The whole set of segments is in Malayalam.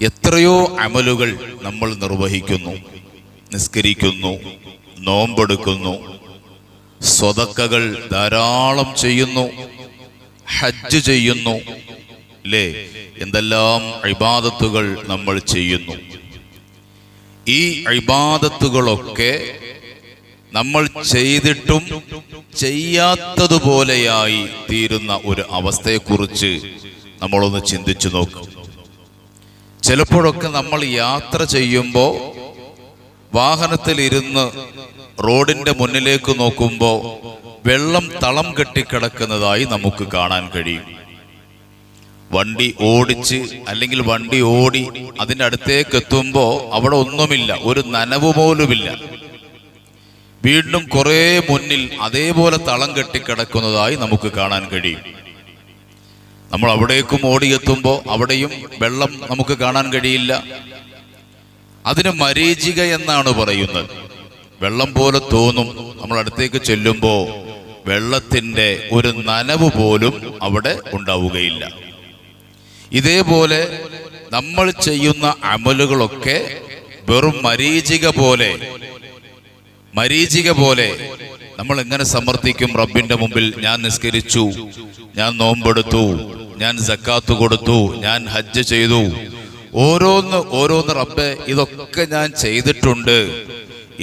എത്രയോ അമലുകൾ നമ്മൾ നിർവഹിക്കുന്നു നിസ്കരിക്കുന്നു നോമ്പെടുക്കുന്നു സ്വതക്കകൾ ധാരാളം ചെയ്യുന്നു ഹജ്ജ് ചെയ്യുന്നു അല്ലേ എന്തെല്ലാം ഇബാദത്തുകൾ നമ്മൾ ചെയ്യുന്നു. ഈ ഇബാദത്തുകളൊക്കെ നമ്മൾ ചെയ്തിട്ടും ചെയ്യാത്തതുപോലെയായി തീരുന്ന ഒരു അവസ്ഥയെക്കുറിച്ച് നമ്മളൊന്ന് ചിന്തിച്ചു നോക്കും. ചിലപ്പോഴൊക്കെ നമ്മൾ യാത്ര ചെയ്യുമ്പോൾ വാഹനത്തിലിരുന്ന് റോഡിന്റെ മുന്നിലേക്ക് നോക്കുമ്പോൾ വെള്ളം തളം കെട്ടിക്കിടക്കുന്നതായി നമുക്ക് കാണാൻ കഴിയും. വണ്ടി ഓടിച്ച് അല്ലെങ്കിൽ വണ്ടി ഓടി അതിന്റെ അടുത്തേക്ക് എത്തുമ്പോൾ അവിടെ ഒന്നുമില്ല ഒരു നനവ് പോലുമില്ല. വീണ്ടും കുറേ മുന്നിൽ അതേപോലെ തളം കെട്ടിക്കിടക്കുന്നതായി നമുക്ക് കാണാൻ കഴിയും. നമ്മൾ അവിടേക്കും ഓടിയെത്തുമ്പോൾ അവിടെയും വെള്ളം നമുക്ക് കാണാൻ കഴിയില്ല. അതിന് മരീചിക എന്നാണ് പറയുന്നത്. വെള്ളം പോലെ തോന്നും നമ്മൾ അടുത്തേക്ക് ചെല്ലുമ്പോൾ വെള്ളത്തിന്റെ ഒരു നനവ് പോലും അവിടെ ഉണ്ടാവുകയില്ല. ഇതേപോലെ നമ്മൾ ചെയ്യുന്ന അമലുകളൊക്കെ വെറും മരീചിക പോലെ മരീചിക പോലെ നമ്മൾ എങ്ങനെ സമർത്ഥിക്കും? റബ്ബിന്റെ മുമ്പിൽ ഞാൻ നിസ്കരിച്ചു ഞാൻ നോമ്പെടുത്തു ഞാൻ സക്കാത്ത് കൊടുത്തു ഞാൻ ഹജ്ജ് ചെയ്തു. ഓരോന്ന് ഓരോന്ന് റബ്ബെ ഇതൊക്കെ ഞാൻ ചെയ്തിട്ടുണ്ട്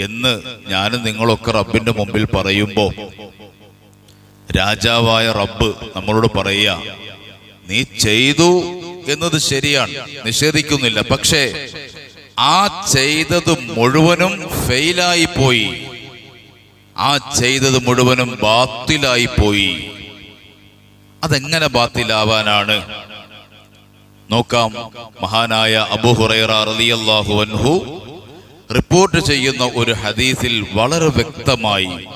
എന്ന് ഞാനും നിങ്ങളൊക്കെ റബ്ബിന്റെ മുമ്പിൽ പറയുമ്പോൾ രാജാവായ റബ്ബ് നമ്മളോട് പറയുക നീ ചെയ്തു എന്നത് ശരിയാണ് നിഷേധിക്കുന്നില്ല. പക്ഷേ ആ ചെയ്തത് മുഴുവനും ഫെയിലായി പോയി. ആ ചെയ്തത് മുഴുവനും ബാത്തിലായി പോയി. അതെങ്ങനെ ബാത്തിലാവാനാണ്? നോക്കാം. മഹാനായ അബുഹുറൈറ റളിയല്ലാഹു അൻഹു റിപ്പോർട്ട് ചെയ്യുന്ന ഒരു ഹദീസിൽ വളരെ വ്യക്തമായി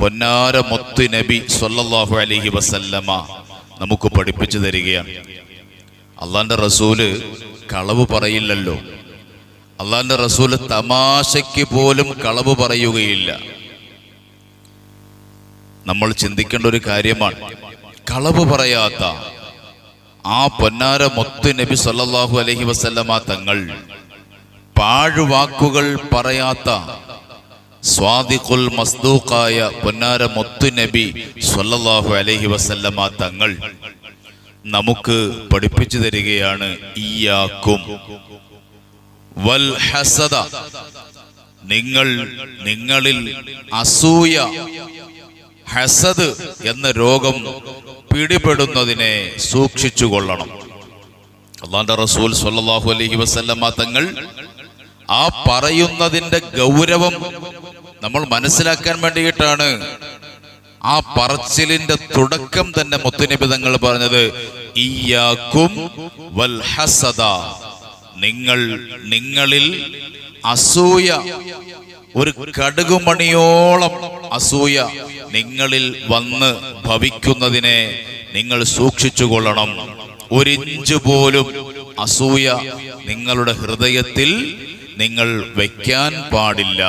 പൊന്നാര മുത്ത് നബി സൊല്ലാഹു അലഹി വസല്ലമ നമുക്ക് പഠിപ്പിച്ചു തരികയാണ്. അള്ളാന്റെ റസൂൽ കളവ് പറയില്ലല്ലോ. അള്ളാന്റെ റസൂൽ തമാശയ്ക്ക് പോലും കളവ് പറയുകയില്ല. നമ്മൾ ചിന്തിക്കേണ്ട ഒരു കാര്യമാണ്. കളവ് പറയാത്ത ആ പൊന്നാര മുത്ത് നബി സല്ലാഹു അലഹി വസല്ലമ തങ്ങൾ പാഴുവാക്കുകൾ പറയാത്ത സ്വാദിഖുൽ മസ്ദൂഖായ പൊന്നാര മുത്ത് നബി സല്ലാഹു അലഹി വസല്ലമ തങ്ങൾ നമുക്ക് പഠിപ്പിച്ചു തരികയാണ് ഈയാക്കും വൽ ഹസദ. നിങ്ങൾ നിങ്ങളിൽ അസൂയ ഹസദ് എന്ന രോഗം പിടിപെടുന്നതിനെ സൂക്ഷിച്ചു കൊള്ളണം അള്ളാന്റെ റസൂൽ സല്ലാഹു അലഹി വസല്ലമ തങ്ങൾ ആ പറയുന്നതിന്റെ ഗൗരവം നമ്മൾ മനസ്സിലാക്കാൻ വേണ്ടിയിട്ടാണ് ആ പറച്ചിലിന്റെ തുടക്കം തന്നെ മുത്തുനബി തങ്ങൾ പറഞ്ഞത് വൽ ഹസദ. നിങ്ങൾ നിങ്ങളിൽ അസൂയ ഒരു കടുകുമണിയോളം അസൂയ നിങ്ങളിൽ വന്ന് ഭവിക്കുന്നതിനെ നിങ്ങൾ സൂക്ഷിച്ചു കൊള്ളണം ഒരിഞ്ച് പോലും അസൂയ നിങ്ങളുടെ ഹൃദയത്തിൽ നിങ്ങൾ വയ്ക്കാൻ പാടില്ല.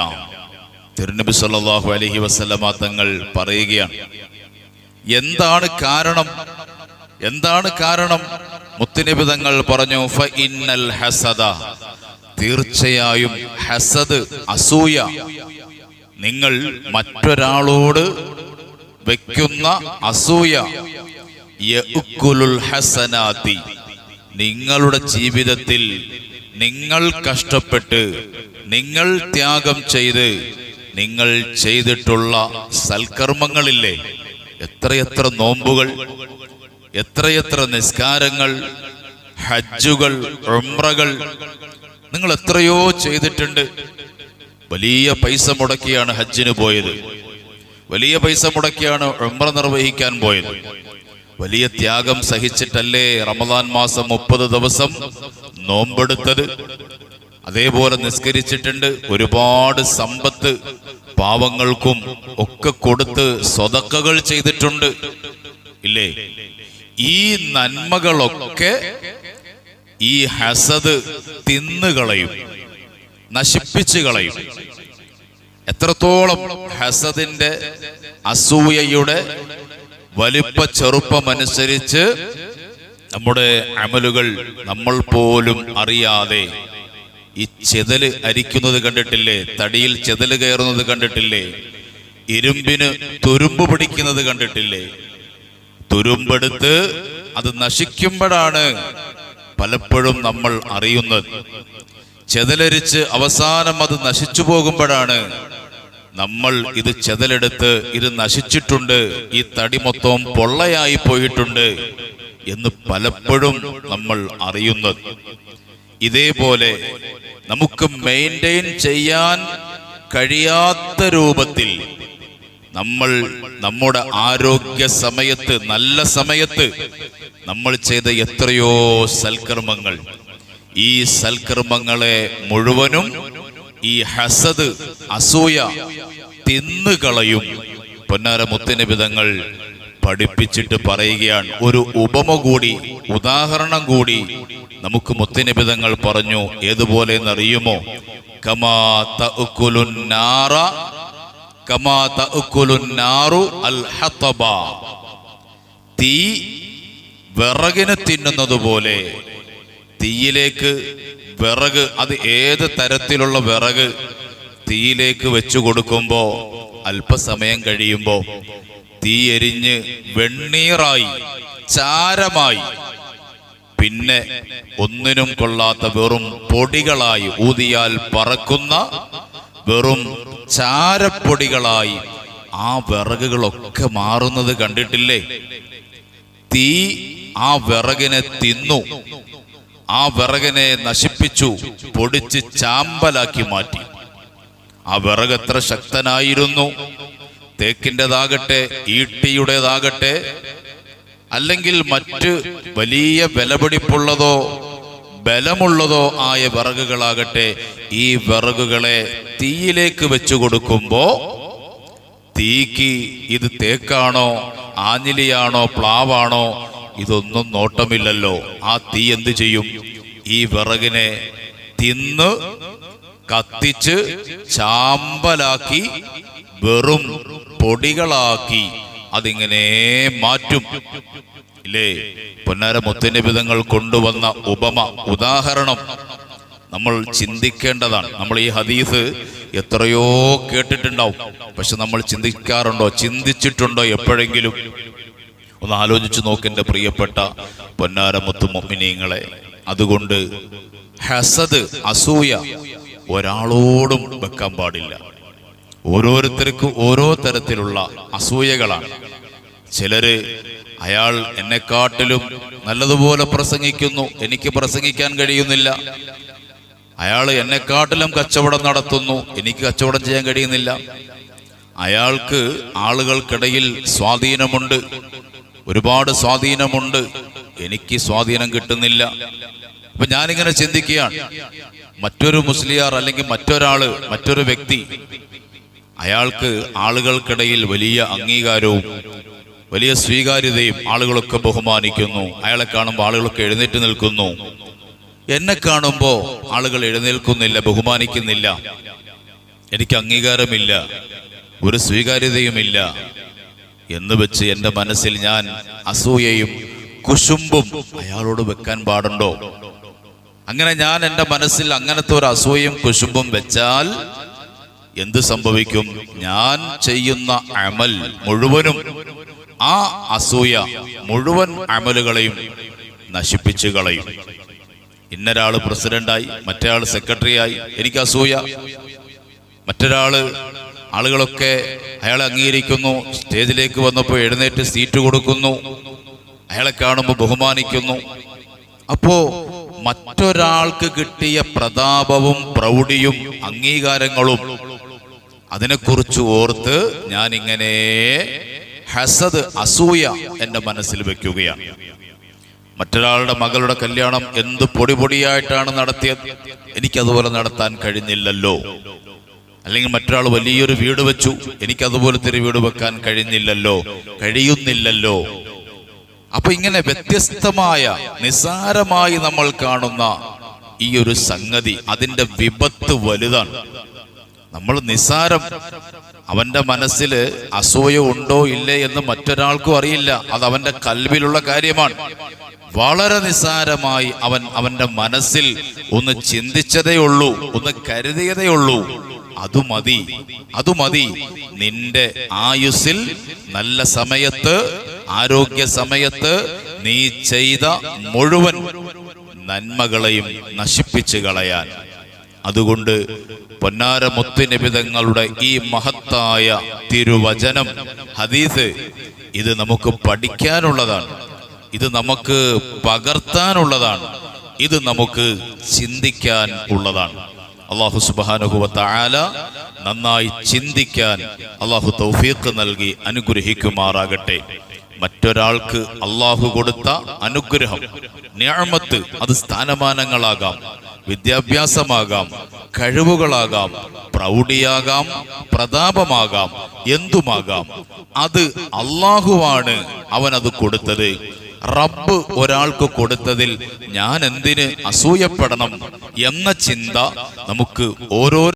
തിരുനബി സല്ലാഹു അലഹി വസല്ലമ തങ്ങൾ പറയുകയാണ് എന്താണ് കാരണം? എന്താണ് കാരണം? മുത്തുനബി തങ്ങൾ പറഞ്ഞു ഫ ഇന്നൽ ഹസദ. തീർച്ചയായും ഹസദ് അസൂയ നിങ്ങൾ മറ്റൊരാളോട് വെക്കുന്ന അസൂയ ഹസനാത്തി ഹസനാതി നിങ്ങളുടെ ജീവിതത്തിൽ നിങ്ങൾ കഷ്ടപ്പെട്ട് നിങ്ങൾ ത്യാഗം ചെയ്ത് നിങ്ങൾ ചെയ്തിട്ടുള്ള സൽക്കർമ്മങ്ങളില്ലേ? എത്രയെത്ര നോമ്പുകൾ എത്രയെത്ര നിസ്കാരങ്ങൾ ഹജ്ജുകൾ ഉംറകൾ നിങ്ങൾ എത്രയോ ചെയ്തിട്ടുണ്ട്. വലിയ പൈസ മുടക്കിയാണ് ഹജ്ജിന് പോയത്. വലിയ പൈസ മുടക്കിയാണ് ഉംറ നിർവഹിക്കാൻ പോയത്. വലിയ ത്യാഗം സഹിച്ചിട്ടല്ലേ റമദാൻ മാസം മുപ്പത് ദിവസം നോമ്പെടുത്തത്? അതേപോലെ നിസ്കരിച്ചിട്ടുണ്ട്. ഒരുപാട് സമ്പത്ത് പാവങ്ങൾക്കും ഒക്കെ കൊടുത്ത് സ്വതക്കകൾ ചെയ്തിട്ടുണ്ട്. ഇല്ലേ? ഈ നന്മകളൊക്കെ ഈ ഹസദ് തിന്നുകളയും നശിപ്പിച്ചു കളയും. എത്രത്തോളം ഹസദിന്റെ അസൂയയുടെ വലിപ്പ ചെറുപ്പമനുസരിച്ച് നമ്മുടെ അമലുകൾ നമ്മൾ പോലും അറിയാതെ ഈ ചെതൽ അരിക്കുന്നത് കണ്ടിട്ടില്ലേ? തടിയിൽ ചെതൽ കയറുന്നത് കണ്ടിട്ടില്ലേ? ഇരുമ്പിന് തുരുമ്പ് പിടിക്കുന്നത് കണ്ടിട്ടില്ലേ? തുരുമ്പെടുത്ത് അത് നശിക്കുമ്പോഴാണ് പലപ്പോഴും നമ്മൾ അറിയുന്നത്. ചെതലരിച്ച് അവസാനം അത് നശിച്ചു പോകുമ്പോഴാണ് നമ്മൾ ഇത് ചെതലെടുത്ത് ഇത് നശിച്ചിട്ടുണ്ട്. ഈ തടി മൊത്തം പൊള്ളയായി പോയിട്ടുണ്ട് എന്ന് പലപ്പോഴും നമ്മൾ അറിയുന്നത്. ഇതേപോലെ നമുക്ക് മെയിന്റെയിൻ ചെയ്യാൻ കഴിയാത്ത രൂപത്തിൽ നമ്മൾ നമ്മുടെ ആരോഗ്യ സമയത്ത് നല്ല സമയത്ത് നമ്മൾ ചെയ്ത എത്രയോ സൽക്കർമ്മങ്ങൾ. ഈ സൽക്കർമ്മങ്ങളെ മുഴുവനും ഈ ഹസദ് അസൂയ തിന്നുകളയും. പൊന്നാര മുത്തനിബിതങ്ങൾ പഠിപ്പിച്ചിട്ട് പറയുകയാണ്. ഒരു ഉപമ കൂടി ഉദാഹരണം കൂടി നമുക്ക് മുത്തനിബിതങ്ങൾ പറഞ്ഞു. ഏതുപോലെ എന്നറിയുമോ കമാ തഅ്കുലുൻ നാറ തീ വിറകിന് തിന്നുന്നത് പോലെ. തീയിലേക്ക് വിറക് അത് ഏത് തരത്തിലുള്ള വിറക് തീയിലേക്ക് വെച്ചു കൊടുക്കുമ്പോ അല്പസമയം കഴിയുമ്പോ തീ എരിഞ്ഞ് വെണ്ണീറായി ചാരമായി പിന്നെ ഒന്നിനും കൊള്ളാത്ത വെറും പൊടികളായി ഊതിയാൽ പറക്കുന്ന വെറും ചാരപ്പൊടികളായി ആ വിറകുകളൊക്കെ മാറുന്നത് കണ്ടിട്ടില്ലേ? തീ ആ വിറകിനെ തിന്നു. ആ വിറകിനെ നശിപ്പിച്ചു പൊടിച്ച് ചാമ്പലാക്കി മാറ്റി. ആ വിറക് എത്ര ശക്തനായിരുന്നു? തേക്കിന്റെതാകട്ടെ ഈട്ടിയുടേതാകട്ടെ അല്ലെങ്കിൽ മറ്റ് വലിയ വിലപിടിപ്പുള്ളതോ ബലമുള്ളതോ ആയ വിറകുകളാകട്ടെ ഈ വിറകുകളെ തീയിലേക്ക് വെച്ചു കൊടുക്കുമ്പോ തീക്ക് ഇത് തേക്കാണോ ആഞ്ഞിലിയാണോ പ്ലാവാണോ ഇതൊന്നും നോട്ടമില്ലല്ലോ. ആ തീ എന്ത് ചെയ്യും? ഈ വിറകിനെ തിന്ന് കത്തിച്ച് ചാമ്പലാക്കി വെറും പൊടികളാക്കി അതിങ്ങനെ മാറ്റും. ഇല്ലേ? പൊന്നാര മുത്തനിബിതങ്ങൾ കൊണ്ടുവന്ന ഉപമ ഉദാഹരണം നമ്മൾ ചിന്തിക്കേണ്ടതാണ്. നമ്മൾ ഈ ഹദീസ് എത്രയോ കേട്ടിട്ടുണ്ടാവും. പക്ഷെ നമ്മൾ ചിന്തിക്കാറുണ്ടോ? ചിന്തിച്ചിട്ടുണ്ടോ എപ്പോഴെങ്കിലും? ഒന്ന് ആലോചിച്ചു നോക്കെന്റെ പ്രിയപ്പെട്ട പൊന്നാര മൊമ്മിനീങ്ങളെ മൊമിനീങ്ങളെ അതുകൊണ്ട് ഹസദ് അസൂയ ഒരാളോടും വെക്കാൻ പാടില്ല. ഓരോരുത്തർക്കും ഓരോ തരത്തിലുള്ള അസൂയകളാണ്. ചിലര് അയാൾ എന്നെക്കാട്ടിലും നല്ലതുപോലെ പ്രസംഗിക്കുന്നു. എനിക്ക് പ്രസംഗിക്കാൻ കഴിയുന്നില്ല. അയാൾ എന്നെക്കാട്ടിലും കച്ചവടം നടത്തുന്നു. എനിക്ക് കച്ചവടം ചെയ്യാൻ കഴിയുന്നില്ല. അയാൾക്ക് ആളുകൾക്കിടയിൽ സ്വാധീനമുണ്ട്. ഒരുപാട് സ്വാധീനമുണ്ട്. എനിക്ക് സ്വാധീനം കിട്ടുന്നില്ല. അപ്പൊ ഞാനിങ്ങനെ ചിന്തിക്കുകയാണ്. മറ്റൊരു മുസ്ലിയാർ അല്ലെങ്കിൽ മറ്റൊരാൾ മറ്റൊരു വ്യക്തി അയാൾക്ക് ആളുകൾക്കിടയിൽ വലിയ അംഗീകാരവും വലിയ സ്വീകാര്യതയും ആളുകളൊക്കെ ബഹുമാനിക്കുന്നു. അയാളെ കാണുമ്പോൾ ആളുകളൊക്കെ എഴുന്നേറ്റ് നിൽക്കുന്നു. എന്നെ കാണുമ്പോൾ ആളുകൾ എഴുന്നേൽക്കുന്നില്ല ബഹുമാനിക്കുന്നില്ല. എനിക്ക് അംഗീകാരമില്ല ഒരു സ്വീകാര്യതയുമില്ല എന്ന് വെച്ച് എന്റെ മനസ്സിൽ ഞാൻ അസൂയയും കുശുമ്പും അയാളോട് വെക്കാൻ പാടുണ്ടോ? അങ്ങനെ ഞാൻ എന്റെ മനസ്സിൽ അങ്ങനത്തെ ഒരു അസൂയയും കുശുമ്പും വെച്ചാൽ എന്ത് സംഭവിക്കും? ഞാൻ ചെയ്യുന്ന അമൽ മുഴുവനും ആ അസൂയ മുഴുവൻ അമലുകളെയും നശിപ്പിച്ചു കളയും. ഇന്നൊരാൾ പ്രസിഡന്റായി മറ്റേ സെക്രട്ടറിയായി എനിക്ക് അസൂയ. മറ്റൊരാൾ ആളുകളൊക്കെ അയാളെ അംഗീകരിക്കുന്നു സ്റ്റേജിലേക്ക് വന്നപ്പോൾ എഴുന്നേറ്റ് സീറ്റ് കൊടുക്കുന്നു അയാളെ കാണുമ്പോൾ ബഹുമാനിക്കുന്നു. അപ്പോ മറ്റൊരാൾക്ക് കിട്ടിയ പ്രതാപവും പ്രൗഢിയും അംഗീകാരങ്ങളും അതിനെക്കുറിച്ച് ഓർത്ത് ഞാനിങ്ങനെ ഹസദ് അസൂയ എന്റെ മനസ്സിൽ വെക്കുകയാണ്. മറ്റൊരാളുടെ മകളുടെ കല്യാണം എന്ത് പൊടി പൊടിയായിട്ടാണ് നടത്തിയത്? എനിക്കതുപോലെ നടത്താൻ കഴിഞ്ഞില്ലല്ലോ. അല്ലെങ്കിൽ മറ്റൊരാൾ വലിയൊരു വീട് വെച്ചു എനിക്കതുപോലത്തെ ഒരു വീട് വെക്കാൻ കഴിഞ്ഞില്ലല്ലോ കഴിയുന്നില്ലല്ലോ. അപ്പൊ ഇങ്ങനെ വ്യത്യസ്തമായ നിസാരമായി നമ്മൾ കാണുന്ന ഈ ഒരു സംഗതി അതിന്റെ വിപത്ത് വലുതാണ്. നമ്മൾ നിസ്സാരം അവന്റെ മനസ്സിൽ അസൂയ ഉണ്ടോ ഇല്ലേ എന്ന് മറ്റൊരാൾക്കും അറിയില്ല. അത് അവന്റെ കൽവിലുള്ള കാര്യമാണ്. വളരെ നിസ്സാരമായി അവൻ അവന്റെ മനസ്സിൽ ഒന്ന് ചിന്തിച്ചതേ ഉള്ളൂ ഒന്ന് കരുതിയതേ ഉള്ളൂ. അതു മതി അതു മതി. നിന്റെ ആയുസ്സിൽ നല്ല സമയത്ത് ആരോഗ്യ സമയത്ത് നീ ചെയ്ത മുഴുവൻ നന്മകളെയും നശിപ്പിച്ചു കളയാൻ. അതുകൊണ്ട് പൊന്നാര മുത്തുനിബിതങ്ങളുടെ ഈ മഹത്തായ തിരുവചനം ഹദീസ് ഇത് നമുക്ക് പഠിക്കാനുള്ളതാണ്. ഇത് നമുക്ക് പകർത്താനുള്ളതാണ്. ഇത് നമുക്ക് ചിന്തിക്കാൻ ഉള്ളതാണ്. അള്ളാഹു സുബാനുഹുവത്ത ആല നന്നായി ചിന്തിക്കാൻ അള്ളാഹു തൗഫീഖ് നൽകി അനുഗ്രഹിക്കുമാറാകട്ടെ. മറ്റൊരാൾക്ക് അള്ളാഹു കൊടുത്ത അനുഗ്രഹം ഞാമത്ത് അത് സ്ഥാനമാനങ്ങളാകാം. വിദ്യാഭ്യാസമാകാം കഴിവുകളാകാം പ്രൗഢിയാകാം പ്രതാപമാകാം എന്തുമാകാം. അത് അള്ളാഹുവാണ് അത് കൊടുത്തത്. റബ്ബ് ഒരാൾക്ക് കൊടുത്തതിൽ ഞാൻ എന്തിന് അസൂയപ്പെടണം എന്ന ചിന്ത നമുക്ക് ഓരോ